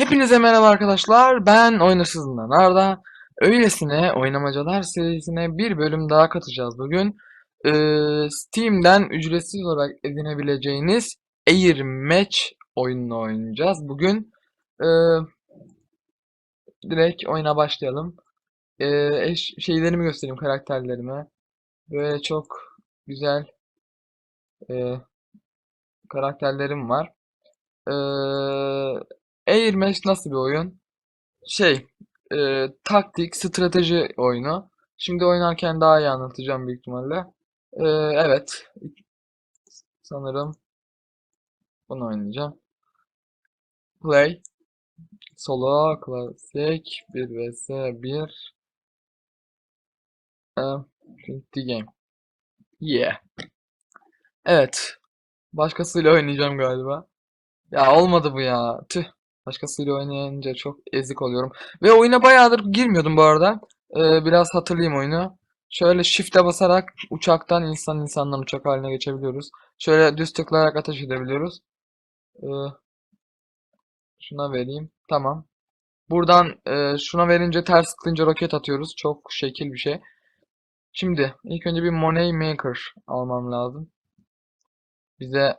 Hepinize merhaba arkadaşlar. Ben Oyunasızından Arda. Öylesine Oynamacalar serisine bir bölüm daha katacağız bugün. Ee, Steam'den ücretsiz olarak edinebileceğiniz Air Match oyununu oynayacağız. Bugün ee, direkt oyuna başlayalım. Ee, eş, şeylerimi göstereyim karakterlerime. Böyle çok güzel ee, karakterlerim var. Ee, Air nasıl bir oyun? Şey, e, taktik, strateji oyunu. Şimdi oynarken daha iyi anlatacağım büyük ihtimalle. E, evet, sanırım bunu oynayacağım. Play, solo, klasik, 1 vs 1. E, game. Yeah. Evet, başkasıyla oynayacağım galiba. Ya olmadı bu ya. Tüh. Başkasıyla oynayınca çok ezik oluyorum. Ve oyuna bayağıdır girmiyordum bu arada. Ee, biraz hatırlayayım oyunu. Şöyle shift'e basarak uçaktan insan insandan uçak haline geçebiliyoruz. Şöyle düz tıklayarak ateş edebiliyoruz. Ee, şuna vereyim. Tamam. Buradan e, şuna verince ters tıklayınca roket atıyoruz. Çok şekil bir şey. Şimdi ilk önce bir money maker almam lazım. Bize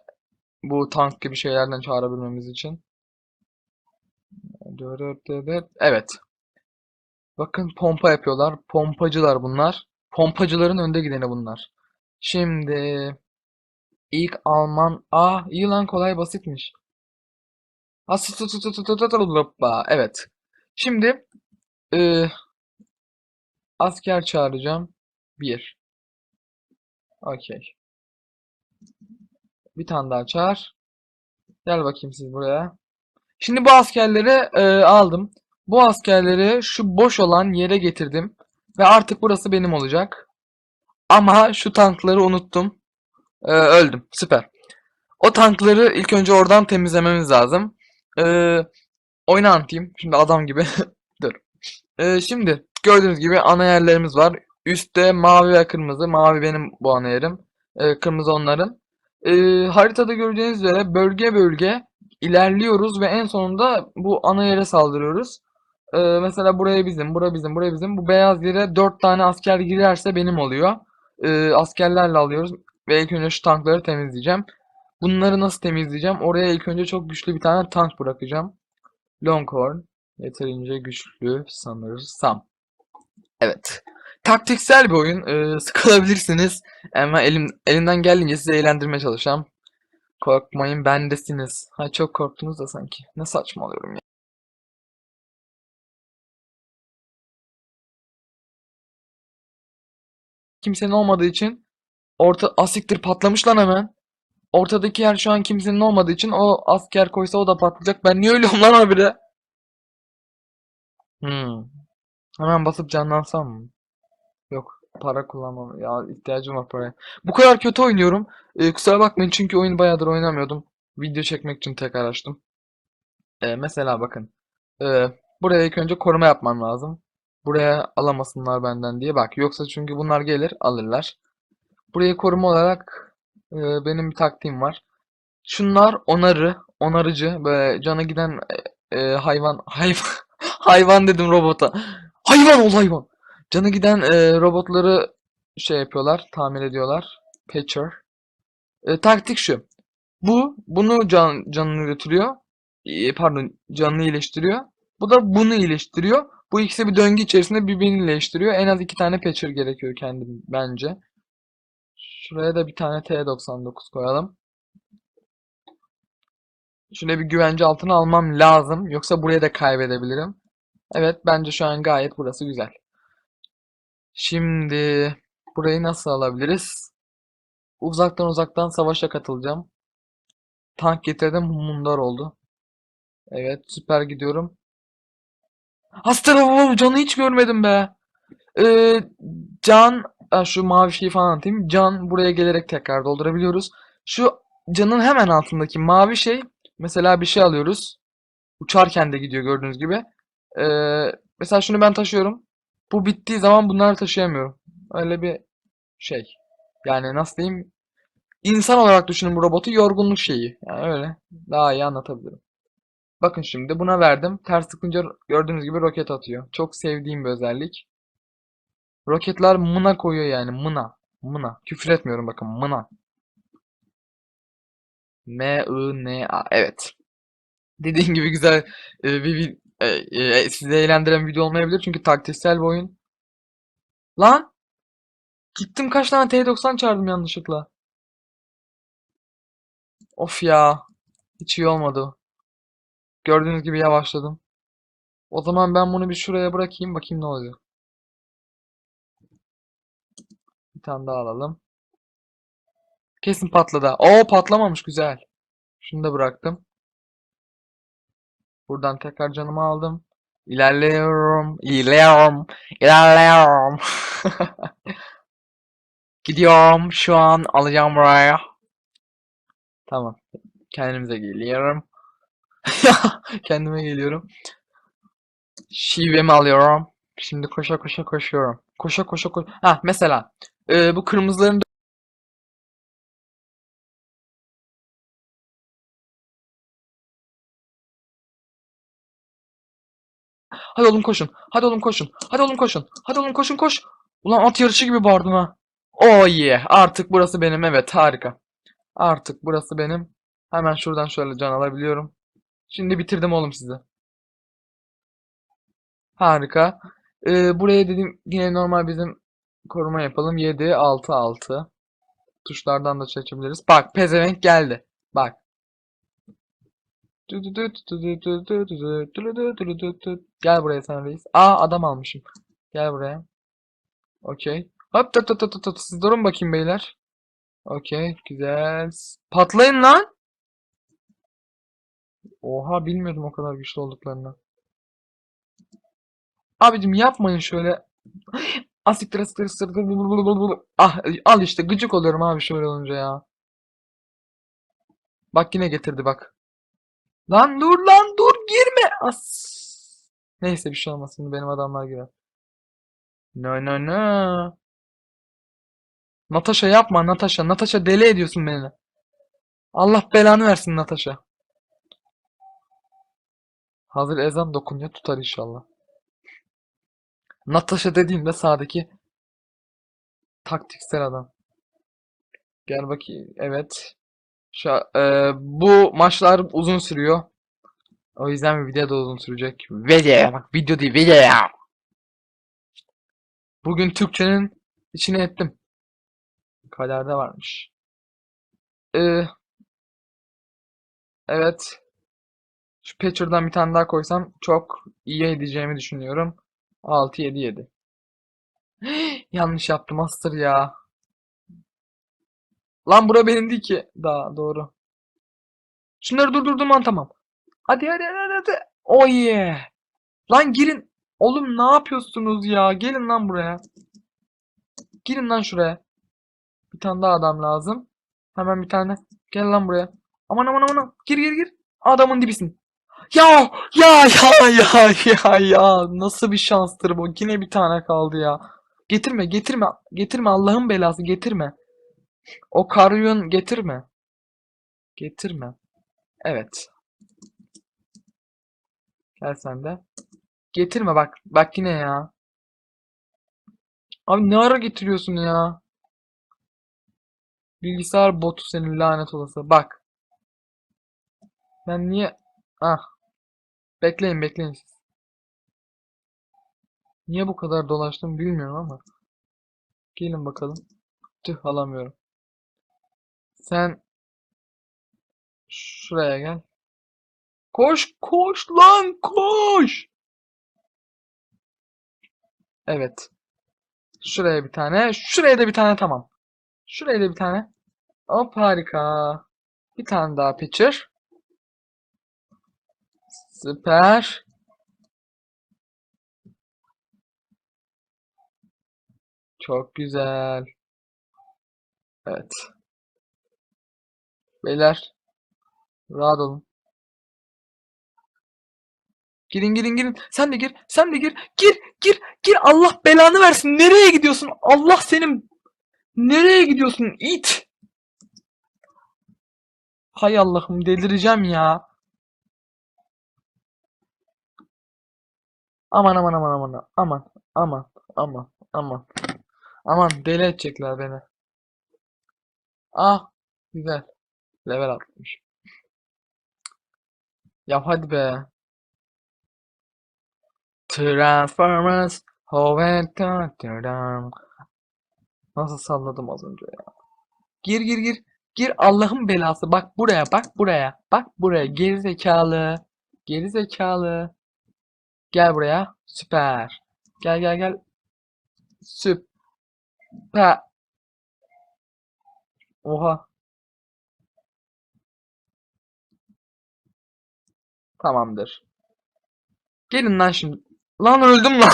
bu tank gibi şeylerden çağırabilmemiz için. Evet. Bakın pompa yapıyorlar. Pompacılar bunlar. Pompacıların önde gideni bunlar. Şimdi ilk Alman A iyi lan kolay basitmiş. Evet. Şimdi e, asker çağıracağım. Bir. Okey. Bir tane daha çağır. Gel bakayım siz buraya. Şimdi bu askerleri e, aldım. Bu askerleri şu boş olan yere getirdim. Ve artık burası benim olacak. Ama şu tankları unuttum. E, öldüm. Süper. O tankları ilk önce oradan temizlememiz lazım. E, oyna anlatayım. Şimdi adam gibi. Dur. E, şimdi gördüğünüz gibi ana yerlerimiz var. Üstte mavi ve kırmızı. Mavi benim bu ana yerim. E, kırmızı onların. E, haritada göreceğiniz üzere bölge bölge ilerliyoruz ve en sonunda bu ana yere saldırıyoruz. Ee, mesela buraya bizim, buraya bizim, buraya bizim. Bu beyaz yere 4 tane asker girerse benim oluyor. Ee, askerlerle alıyoruz ve ilk önce şu tankları temizleyeceğim. Bunları nasıl temizleyeceğim? Oraya ilk önce çok güçlü bir tane tank bırakacağım. Longhorn. Yeterince güçlü sanırsam. Evet. Taktiksel bir oyun. Ee, sıkılabilirsiniz. Ama elim, elimden geldiğince sizi eğlendirmeye çalışacağım. Korkmayın bendesiniz. Ha çok korktunuz da sanki. Ne saçmalıyorum ya. Kimsenin olmadığı için orta asiktir patlamış lan hemen. Ortadaki yer şu an kimsenin olmadığı için o asker koysa o da patlayacak. Ben niye ölüyorum lan habire? Hmm. Hemen basıp canlansam mı? Yok. Para kullanmam. Ya ihtiyacım var paraya. Bu kadar kötü oynuyorum. Ee, kusura bakmayın çünkü oyunu bayağıdır oynamıyordum. Video çekmek için tekrar açtım. Ee, mesela bakın. Ee, buraya ilk önce koruma yapmam lazım. Buraya alamasınlar benden diye. Bak yoksa çünkü bunlar gelir alırlar. Burayı koruma olarak e, benim bir taktiğim var. Şunlar onarı, onarıcı böyle cana giden e, e, hayvan hayvan hayvan dedim robota. Hayvan ol hayvan. Canı giden e, robotları şey yapıyorlar, tamir ediyorlar. Patcher. E, taktik şu. Bu bunu can, canını götürüyor. E, pardon, canını iyileştiriyor. Bu da bunu iyileştiriyor. Bu ikisi bir döngü içerisinde birbirini iyileştiriyor. En az iki tane patcher gerekiyor kendim bence. Şuraya da bir tane T99 koyalım. Şöyle bir güvence altına almam lazım. Yoksa buraya da kaybedebilirim. Evet bence şu an gayet burası güzel. Şimdi burayı nasıl alabiliriz? Uzaktan uzaktan savaşa katılacağım. Tank getirdim. Mundar oldu. Evet süper gidiyorum. Hasta canı hiç görmedim be. Ee, can şu mavi şeyi falan anlatayım. Can buraya gelerek tekrar doldurabiliyoruz. Şu canın hemen altındaki mavi şey mesela bir şey alıyoruz. Uçarken de gidiyor gördüğünüz gibi. Ee, mesela şunu ben taşıyorum. Bu bittiği zaman bunları taşıyamıyorum. Öyle bir şey. Yani nasıl diyeyim? İnsan olarak düşünün bu robotu yorgunluk şeyi. Yani öyle. Daha iyi anlatabilirim. Bakın şimdi buna verdim. Ters tıklayınca gördüğünüz gibi roket atıyor. Çok sevdiğim bir özellik. Roketler mına koyuyor yani mına. Mına. Küfür etmiyorum bakın mına. M-I-N-A. Evet. Dediğim gibi güzel e, bir e, e, sizi eğlendiren video olmayabilir çünkü taktiksel bir oyun. Lan! Gittim kaç tane T90 çağırdım yanlışlıkla. Of ya. Hiç iyi olmadı. Gördüğünüz gibi yavaşladım. O zaman ben bunu bir şuraya bırakayım bakayım ne olacak. Bir tane daha alalım. Kesin patladı. Oo patlamamış güzel. Şunu da bıraktım. Buradan tekrar canımı aldım. İlerliyorum, ilerliyorum, ilerliyorum. Gidiyorum şu an alacağım buraya. Tamam. Kendimize geliyorum. Kendime geliyorum. Şivemi alıyorum. Şimdi koşa koşa koşuyorum. Koşa koşa koş. Ha mesela e, bu kırmızıların Hadi oğlum koşun. Hadi oğlum koşun. Hadi oğlum koşun. Hadi oğlum koşun koş. Ulan at yarışı gibi bağırdım ha. Oh yeah. Artık burası benim. Evet harika. Artık burası benim. Hemen şuradan şöyle can alabiliyorum. Şimdi bitirdim oğlum sizi. Harika. Ee, buraya dedim yine normal bizim koruma yapalım. 7, 6, 6. Tuşlardan da seçebiliriz. Bak pezevenk geldi. Bak. Gel buraya sen reis. Aa adam almışım. Gel buraya. Okey. Hop tut tut tut tut. Siz durun bakayım beyler. Okey. Güzel. Patlayın lan. Oha bilmiyordum o kadar güçlü olduklarını. Abicim yapmayın şöyle. Asiktir asiktir asiktir. Ah al işte gıcık oluyorum abi şöyle olunca ya. Bak yine getirdi bak. Lan dur lan dur girme. As. Neyse bir şey olmaz şimdi benim adamlar girer. No no no. Natasha yapma Natasha. Natasha deli ediyorsun beni. Allah belanı versin Natasha. Hazır ezan dokunuyor tutar inşallah. Natasha dediğimde sağdaki taktiksel adam. Gel bakayım. Evet. Şu, e, bu maçlar uzun sürüyor. O yüzden bir video da uzun sürecek. Video bak video değil video. Bugün Türkçenin içine ettim. Kaderde varmış. Ee, evet. Şu Patcher'dan bir tane daha koysam çok iyi edeceğimi düşünüyorum. 6 7 7. Yanlış yaptım Master ya. Lan bura benim değil ki. Daha doğru. Şunları durdurdum lan tamam. Hadi hadi hadi hadi. Oh yeah. Lan girin. Oğlum ne yapıyorsunuz ya? Gelin lan buraya. Girin lan şuraya. Bir tane daha adam lazım. Hemen bir tane. Gel lan buraya. Aman aman aman. Gir gir gir. Adamın dibisin. Ya ya ya ya ya ya. Nasıl bir şanstır bu? Yine bir tane kaldı ya. Getirme getirme. Getirme Allah'ın belası getirme. O karyon getirme. Getirme. Evet. Gel sen de. Getirme bak. Bak yine ya. Abi ne ara getiriyorsun ya? Bilgisayar botu senin lanet olası. Bak. Ben niye... Ah. Bekleyin bekleyin siz. Niye bu kadar dolaştım bilmiyorum ama. Gelin bakalım. Tüh alamıyorum. Sen şuraya gel. Koş koş lan koş. Evet. Şuraya bir tane. Şuraya da bir tane tamam. Şuraya da bir tane. Hop harika. Bir tane daha pitcher. Süper. Çok güzel. Evet. Beyler. Rahat olun. Girin girin girin. Sen de gir. Sen de gir. Gir gir gir. Allah belanı versin. Nereye gidiyorsun? Allah senin nereye gidiyorsun? İt. Hay Allah'ım delireceğim ya. Aman aman aman aman aman aman aman aman aman deli edecekler beni. Ah güzel. Level atmış. Ya hadi be. Transformers Nasıl salladım az önce ya. Gir gir gir. Gir Allah'ın belası. Bak buraya bak buraya. Bak buraya geri zekalı. Geri zekalı. Gel buraya. Süper. Gel gel gel. Süper. Oha. Tamamdır. Gelin lan şimdi. Lan öldüm lan.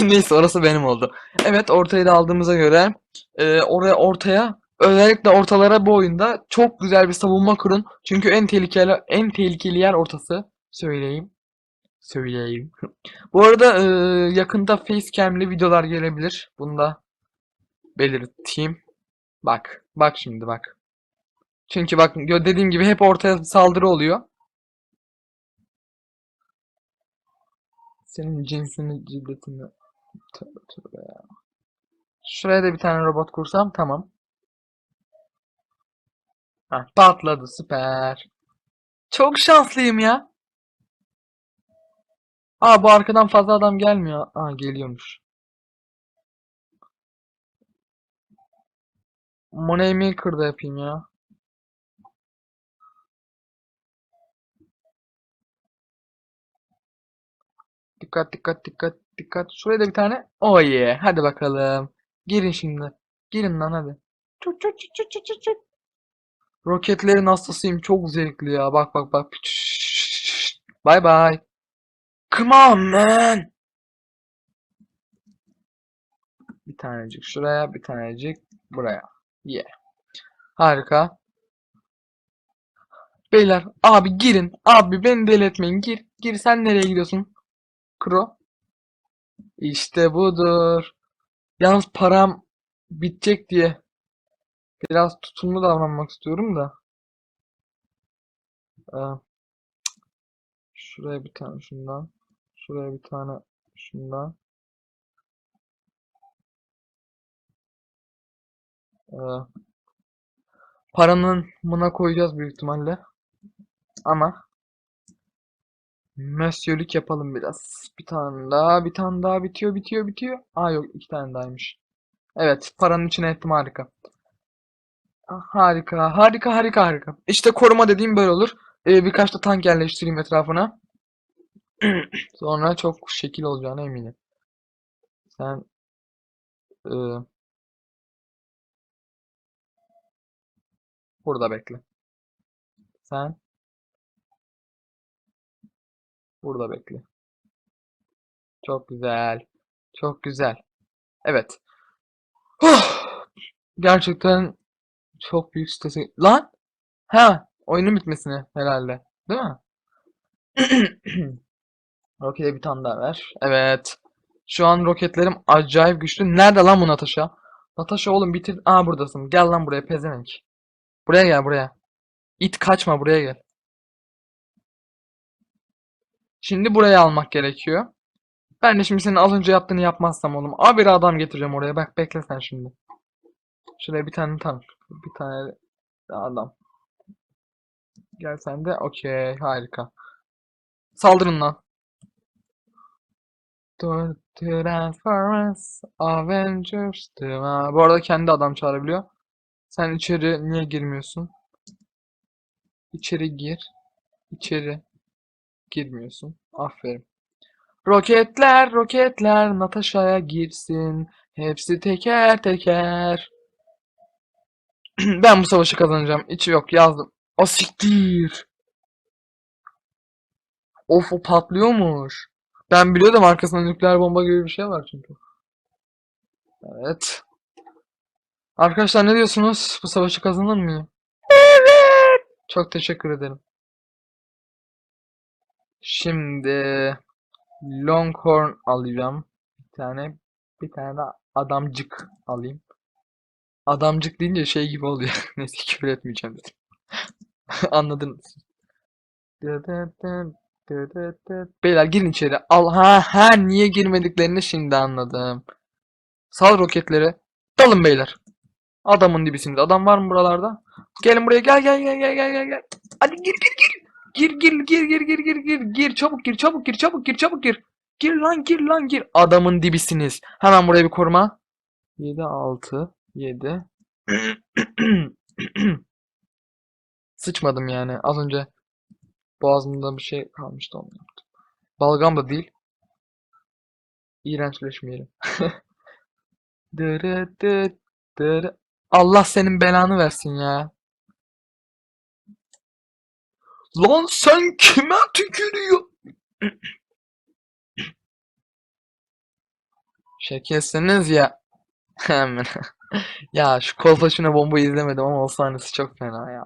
Neyse orası benim oldu. Evet ortayı da aldığımıza göre e, oraya ortaya özellikle ortalara bu oyunda çok güzel bir savunma kurun. Çünkü en tehlikeli en tehlikeli yer ortası. Söyleyeyim. Söyleyeyim. Bu arada e, yakında facecam'li videolar gelebilir. Bunu da belirteyim. Bak. Bak şimdi bak. Çünkü bak dediğim gibi hep ortaya saldırı oluyor. Senin cinsini, ciddetini. Tövbe tövbe ya. Şuraya da bir tane robot kursam tamam. Heh, patladı süper. Çok şanslıyım ya. Aa bu arkadan fazla adam gelmiyor. Aa geliyormuş. Money Maker'da yapayım ya. Dikkat dikkat dikkat dikkat. Şuraya da bir tane. Oh yeah. Hadi bakalım. Girin şimdi. Girin lan hadi. Çut çut çut çut çut çut. Roketlerin hastasıyım. Çok zevkli ya. Bak bak bak. Bye bye. Come on man. Bir tanecik şuraya, bir tanecik buraya. Yeah. Harika. Beyler, abi girin. Abi beni deli etmeyin. Gir. Gir sen nereye gidiyorsun? Kro. İşte budur. Yalnız param bitecek diye biraz tutumlu davranmak istiyorum da. Ee, şuraya bir tane şundan. Şuraya bir tane şundan. Ee, paranın buna koyacağız büyük ihtimalle. Ama Mösyölük yapalım biraz. Bir tane daha, bir tane daha bitiyor, bitiyor, bitiyor. Aa yok, iki tane dahaymış. Evet, paranın içine ettim harika. Ah, Harika, harika, harika, harika. İşte koruma dediğim böyle olur. Ee, birkaç da tank yerleştireyim etrafına. Sonra çok şekil olacağına eminim. Sen e, burada bekle. Sen burada bekle. Çok güzel. Çok güzel. Evet. Huh! Gerçekten çok büyük stresi. Lan! Ha, oyunun bitmesine herhalde. Değil mi? Rokete bir tane daha ver. Evet. Şu an roketlerim acayip güçlü. Nerede lan bu Natasha? Natasha oğlum bitir. Aa buradasın. Gel lan buraya pezevenk. Buraya gel buraya. İt kaçma buraya gel. Şimdi buraya almak gerekiyor. Ben de şimdi senin az önce yaptığını yapmazsam oğlum. Abi adam getireceğim oraya. Bak bekle sen şimdi. Şuraya bir tane tank. Bir tane adam. Gel sen de. Okey. Harika. Saldırın lan. Avengers. Bu arada kendi adam çağırabiliyor. Sen içeri niye girmiyorsun? İçeri gir. İçeri girmiyorsun. Aferin. Roketler, roketler Natasha'ya girsin. Hepsi teker teker. Ben bu savaşı kazanacağım. İçi yok yazdım. O siktir. Of o patlıyormuş. Ben biliyordum arkasında nükleer bomba gibi bir şey var çünkü. Evet. Arkadaşlar ne diyorsunuz? Bu savaşı kazanır mıyım? Evet. Çok teşekkür ederim. Şimdi Longhorn alacağım. Bir tane bir tane de adamcık alayım. Adamcık deyince şey gibi oluyor. Neyse küfür etmeyeceğim dedim. Anladınız. Beyler girin içeri. Al ha ha niye girmediklerini şimdi anladım. Sal roketleri. Dalın beyler. Adamın dibisiniz. Adam var mı buralarda? Gelin buraya gel gel gel gel gel gel. Hadi gir gir gir. Gir gir gir gir gir gir gir gir çabuk gir çabuk gir çabuk gir çabuk gir. Gir lan gir lan gir. Adamın dibisiniz. Hemen buraya bir koruma. 7 6 7 Sıçmadım yani. Az önce boğazımda bir şey kalmıştı onu yaptım. Balgam da değil. İğrençleşmeyelim. Dırı dıt dırı. Allah senin belanı versin ya. Lan sen kime tükürüyor? Şekersiniz ya. Hemen. Ya şu kolpaçino bombayı izlemedim ama o sahnesi çok fena ya.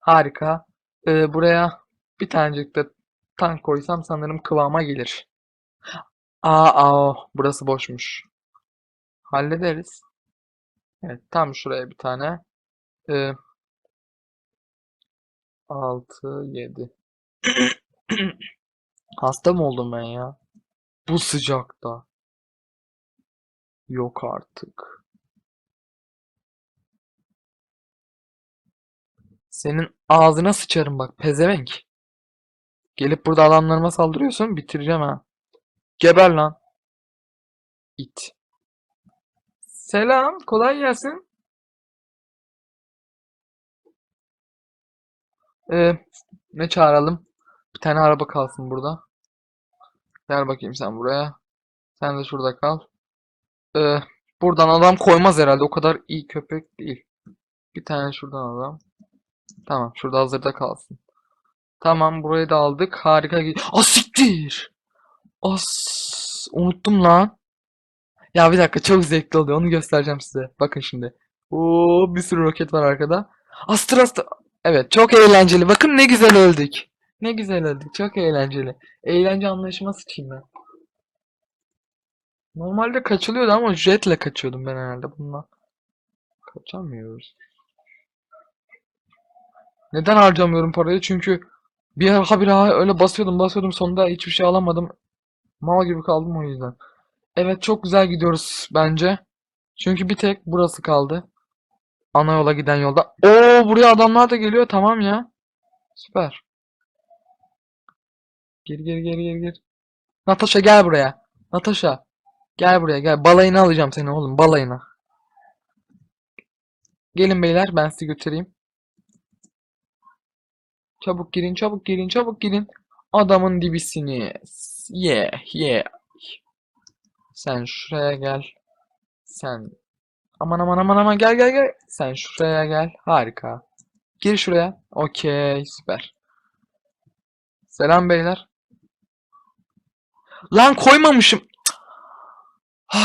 Harika. Ee, buraya bir tanecik de tank koysam sanırım kıvama gelir. Aa, aa, burası boşmuş. Hallederiz. Evet, tam şuraya bir tane. Ee, 6, 7. Hasta mı oldum ben ya? Bu sıcakta. Yok artık. Senin ağzına sıçarım bak pezevenk. Gelip burada adamlarıma saldırıyorsun bitireceğim ha. Geber lan. İt. Selam, kolay gelsin. Ee, ne çağıralım? Bir tane araba kalsın burada. Gel bakayım sen buraya. Sen de şurada kal. Ee, buradan adam koymaz herhalde. O kadar iyi köpek değil. Bir tane şuradan adam. Tamam, şurada hazırda kalsın. Tamam, burayı da aldık. Harika. gi- Ah siktir. As, unuttum lan. Ya bir dakika çok zevkli oluyor. Onu göstereceğim size. Bakın şimdi. Oo bir sürü roket var arkada. Astra astra. Evet çok eğlenceli. Bakın ne güzel öldük. Ne güzel öldük. Çok eğlenceli. Eğlence anlayışıma sıçayım ben. Normalde kaçılıyordu ama jetle kaçıyordum ben herhalde bununla. Kaçamıyoruz. Neden harcamıyorum parayı? Çünkü bir ara bir ara öyle basıyordum basıyordum sonunda hiçbir şey alamadım. Mal gibi kaldım o yüzden. Evet çok güzel gidiyoruz bence. Çünkü bir tek burası kaldı. Ana yola giden yolda. Oo buraya adamlar da geliyor tamam ya. Süper. Gir gir gir gir gir. Natasha gel buraya. Natasha. Gel buraya gel. Balayına alacağım seni oğlum balayına. Gelin beyler ben sizi götüreyim. Çabuk girin çabuk girin çabuk girin. Adamın dibisiniz. Yeah yeah. Sen şuraya gel. Sen aman aman aman aman gel gel gel. Sen şuraya gel. Harika. Gir şuraya. Okey süper. Selam beyler. Lan koymamışım.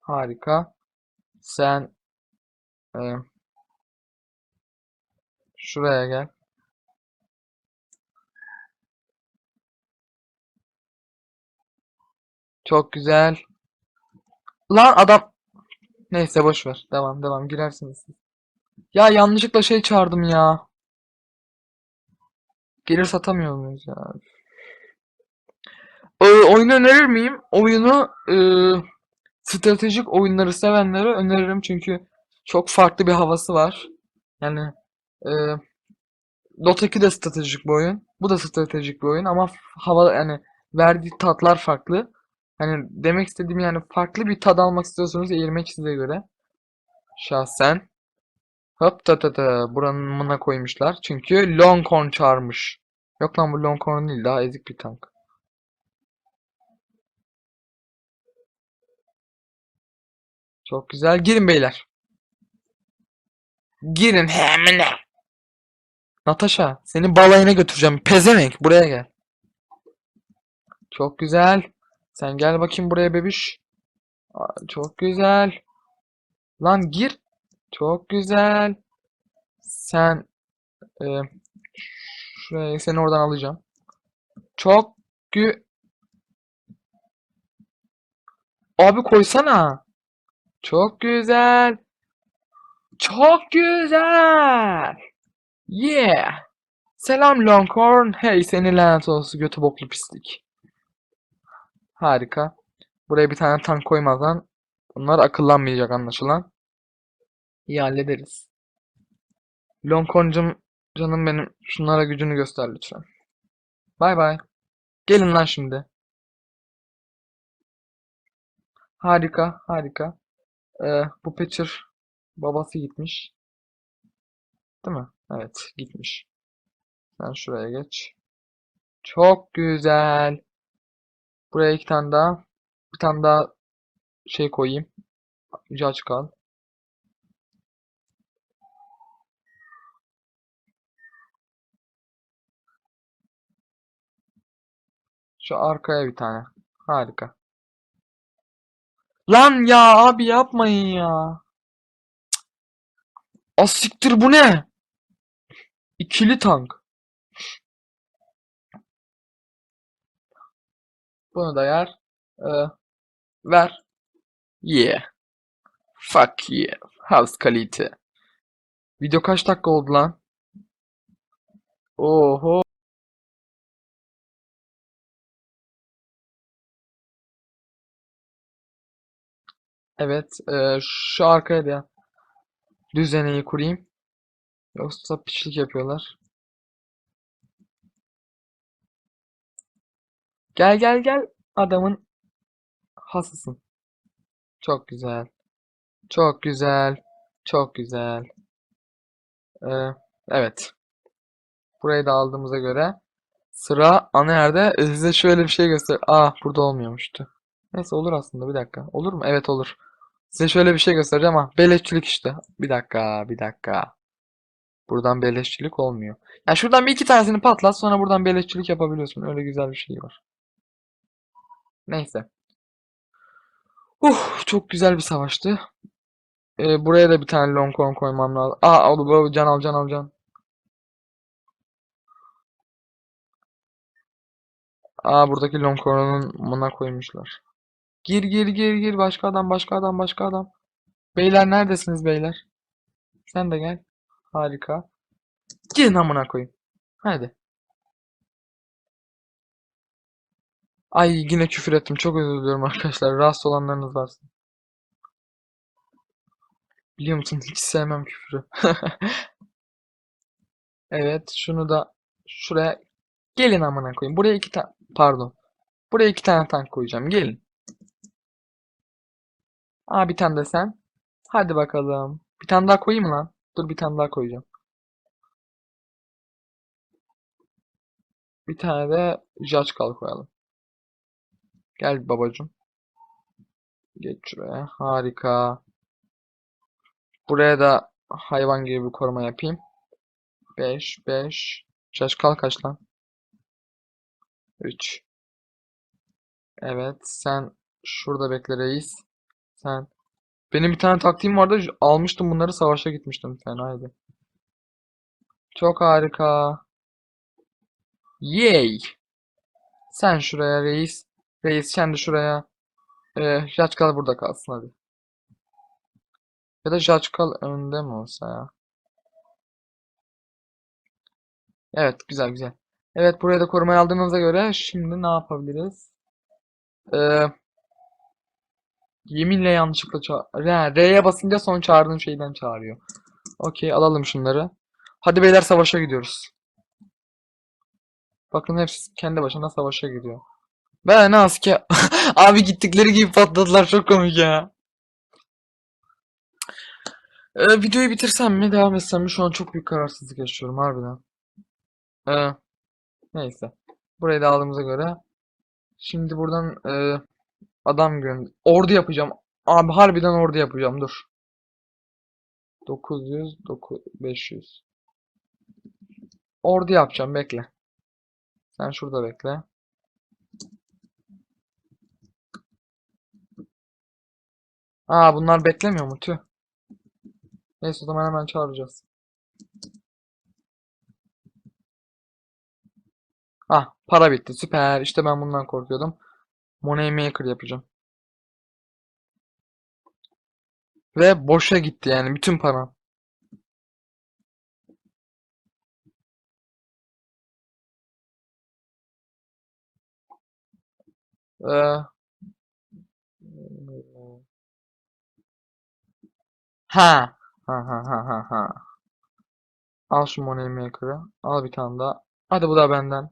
Harika. Sen e, şuraya gel. Çok güzel. Lan adam. Neyse boş ver. Devam devam girersiniz. Ya yanlışlıkla şey çağırdım ya. Gelir satamıyor muyuz ya? Ee, oyunu önerir miyim? Oyunu e, stratejik oyunları sevenlere öneririm çünkü çok farklı bir havası var. Yani e, Dota 2 de stratejik bir oyun. Bu da stratejik bir oyun ama hava yani verdiği tatlar farklı. Hani demek istediğim yani farklı bir tad almak istiyorsanız eğilmek size göre. Şahsen. Hop ta ta ta buranın koymuşlar. Çünkü Longhorn çağırmış. Yok lan bu Longhorn değil daha ezik bir tank. Çok güzel. Girin beyler. Girin hemen. Natasha, seni balayına götüreceğim. Pezevenk, buraya gel. Çok güzel. Sen gel bakayım buraya bebiş. Aa, Çok güzel. Lan gir. Çok güzel. Sen e, şuraya seni oradan alacağım. Çok gü Abi koysana. Çok güzel. Çok güzel. Yeah. Selam Longhorn. Hey seni lanet olsun götü boklu pislik. Harika. Buraya bir tane tank koymazdan bunlar akıllanmayacak anlaşılan. İyi hallederiz. Longhorn'cum canım benim şunlara gücünü göster lütfen. Bay bay. Gelin lan şimdi. Harika, harika. Ee, bu Patcher babası gitmiş. Değil mi? Evet, gitmiş. Sen şuraya geç. Çok güzel. Buraya iki tane daha. Bir tane daha şey koyayım. Judge kal. Şu arkaya bir tane. Harika. Lan ya abi yapmayın ya. Asiktir bu ne? İkili tank. Bunu da yer. Ee, ver. Yeah. Fuck yeah. House kalite. Video kaç dakika oldu lan? Oho. Evet. ee, şu arkaya da düzeneyi kurayım. Yoksa piçlik yapıyorlar. Gel gel gel. Adamın hasısın. Çok güzel. Çok güzel. Çok güzel. Ee, evet. Burayı da aldığımıza göre sıra ana yerde e, size şöyle bir şey göster. Aa burada olmuyormuştu. Neyse olur aslında bir dakika. Olur mu? Evet olur. Size şöyle bir şey göstereceğim ama beleşçilik işte. Bir dakika, bir dakika. Buradan beleşçilik olmuyor. Ya şuradan bir iki tanesini patlat sonra buradan beleşçilik yapabiliyorsun. Öyle güzel bir şey var. Neyse. Uh, çok güzel bir savaştı. Ee, buraya da bir tane Longhorn koymam lazım. Aa, oldu bu can al can al can. Aa buradaki Longhorn'un buna koymuşlar. Gir gir gir gir başka adam başka adam başka adam. Beyler neredesiniz beyler? Sen de gel. Harika. Girin amına koyayım. Hadi. Ay yine küfür ettim. Çok özür diliyorum arkadaşlar. Rahatsız olanlarınız varsa. Biliyor musun hiç sevmem küfürü. Evet, şunu da şuraya gelin amına koyayım. Buraya iki tane pardon. Buraya iki tane tank koyacağım. Gelin. Aa bir tane de sen. Hadi bakalım. Bir tane daha koyayım lan? Dur bir tane daha koyacağım. Bir tane de Judge Kal koyalım. Gel babacım. Geç şuraya. Harika. Buraya da hayvan gibi bir koruma yapayım. 5 5 Judge Kal kaç lan? 3 Evet sen şurada bekle reis. Sen benim bir tane taktiğim vardı. Almıştım bunları savaşa gitmiştim. Fenaydı. Çok harika. Yay. Sen şuraya reis. Reis sen de şuraya. Ee, Jackal burada kalsın hadi. Ya da Jackal önde mi olsa ya? Evet güzel güzel. Evet buraya da korumaya aldığımıza göre şimdi ne yapabiliriz? Ee, yeminle yanlışlıkla ça- Re- R'ye basınca son çağırdığın şeyden çağırıyor. Okey alalım şunları. Hadi beyler savaşa gidiyoruz. Bakın hepsi kendi başına savaşa gidiyor. Ben asker... Abi gittikleri gibi patladılar çok komik ya. Ee, videoyu bitirsem mi devam etsem mi şu an çok büyük kararsızlık yaşıyorum harbiden. Ee, neyse. Burayı da aldığımıza göre şimdi buradan e, adam gönder. Ordu yapacağım. Abi harbiden ordu yapacağım dur. 900 9 500. Ordu yapacağım bekle. Sen şurada bekle. Aa bunlar beklemiyor mu tüh. Neyse o zaman hemen çağıracağız. Ah para bitti süper işte ben bundan korkuyordum. Money Maker yapacağım. Ve boşa gitti yani bütün param. Ee, ha. Ha ha ha ha ha. Al şu money maker'ı. Al bir tane daha. Hadi bu da benden.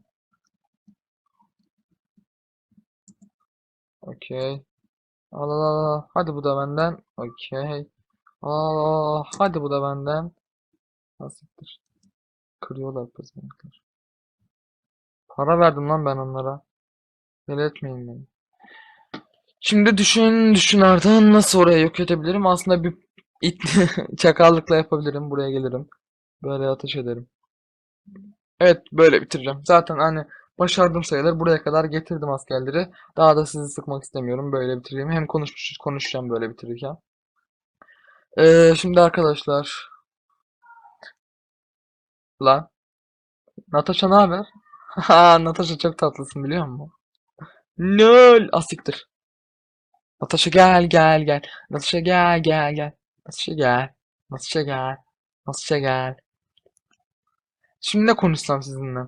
Okey. Al al al. Hadi bu da benden. Okey. Al al al. Hadi bu da benden. Nasıldır? Kırıyorlar pezevenkler. Para verdim lan ben onlara. Deli etmeyin beni. Şimdi düşün, düşün Arda nasıl oraya yok edebilirim? Aslında bir it çakallıkla yapabilirim. Buraya gelirim. Böyle ateş ederim. Evet, böyle bitireceğim. Zaten hani başardım sayılır. Buraya kadar getirdim askerleri. Daha da sizi sıkmak istemiyorum. Böyle bitireyim. Hem konuşmuş konuşacağım böyle bitirirken. Ee, şimdi arkadaşlar. Lan. Natasha ne haber? Ha, Natasha çok tatlısın biliyor musun? Nöl. Asiktir. Natasha gel gel gel. Natasha gel gel gel. Natasha gel. Natasha gel. Natasha gel. Şimdi ne konuşsam sizinle?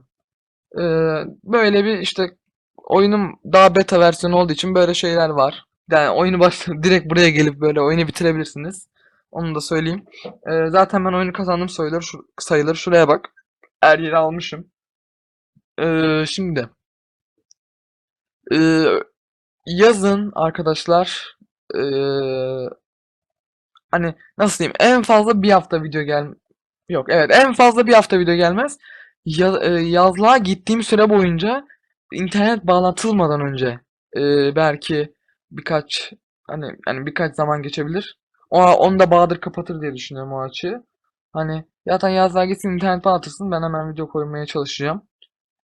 Ee, böyle bir işte oyunun daha beta versiyonu olduğu için böyle şeyler var. Yani oyunu baş direkt buraya gelip böyle oyunu bitirebilirsiniz. Onu da söyleyeyim. Ee, zaten ben oyunu kazandım sayılır. Şu, sayılır. Şuraya bak. Her yeri almışım. Ee, şimdi ee, yazın arkadaşlar ee, hani nasıl diyeyim en fazla bir hafta video gel yok evet en fazla bir hafta video gelmez. Ya, e, yazlığa gittiğim süre boyunca internet bağlatılmadan önce e, belki birkaç hani yani birkaç zaman geçebilir. O onu da Bahadır kapatır diye düşünüyorum o açığı. Hani zaten yazlığa gitsin internet bağlatırsın ben hemen video koymaya çalışacağım.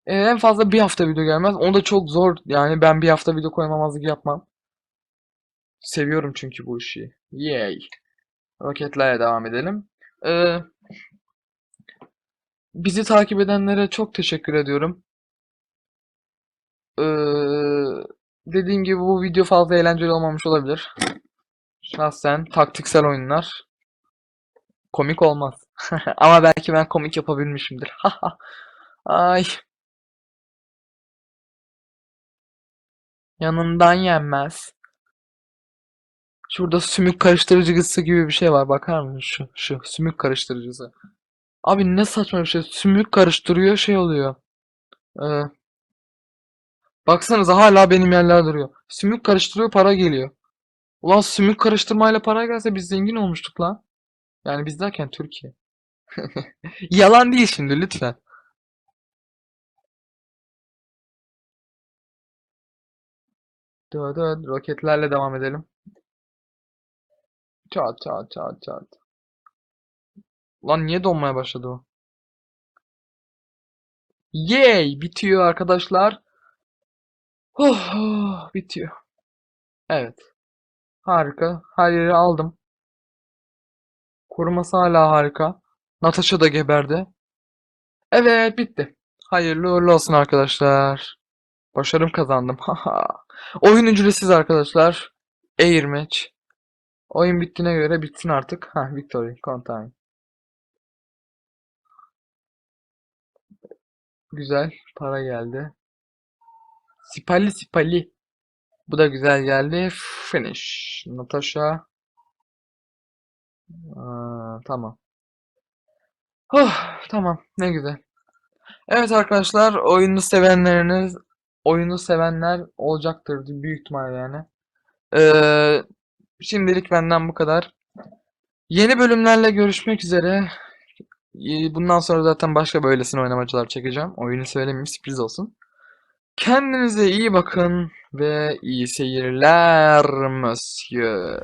E, en fazla bir hafta video gelmez. O da çok zor. Yani ben bir hafta video koymamazlık yapmam. Seviyorum çünkü bu işi. Yay. Roketlerle devam edelim. Ee, bizi takip edenlere çok teşekkür ediyorum. Ee, dediğim gibi bu video fazla eğlenceli olmamış olabilir. Şahsen taktiksel oyunlar komik olmaz. Ama belki ben komik yapabilmişimdir. Ay. Yanından yenmez. Şurada sümük karıştırıcısı gibi bir şey var. Bakar mısın şu şu sümük karıştırıcısı. Abi ne saçma bir şey. Sümük karıştırıyor şey oluyor. Ee, baksanıza hala benim yerler duruyor. Sümük karıştırıyor para geliyor. Ulan sümük karıştırmayla para gelse biz zengin olmuştuk lan. Yani biz derken Türkiye. Yalan değil şimdi lütfen. Dö dö roketlerle devam edelim. Çat çat çat çat. Lan niye donmaya başladı o? Yay! Bitiyor arkadaşlar. Oh, oh, bitiyor. Evet. Harika. Her yeri aldım. Koruması hala harika. Natasha da geberdi. Evet bitti. Hayırlı uğurlu olsun arkadaşlar. Başarım kazandım. Oyun ücretsiz arkadaşlar. Air match. Oyun bittiğine göre bitsin artık. Ha, victory. Continue. Güzel. Para geldi. Sipali sipali. Bu da güzel geldi. Finish. Natasha. Aa, tamam. Oh, tamam. Ne güzel. Evet arkadaşlar, oyunu sevenleriniz, oyunu sevenler olacaktır büyük ihtimal yani. Ee, şimdilik benden bu kadar. Yeni bölümlerle görüşmek üzere. Ee, Bundan sonra zaten başka böylesine oynamacılar çekeceğim. Oyunu söylemeyeyim, sürpriz olsun. Kendinize iyi bakın ve iyi seyirler, monsieur.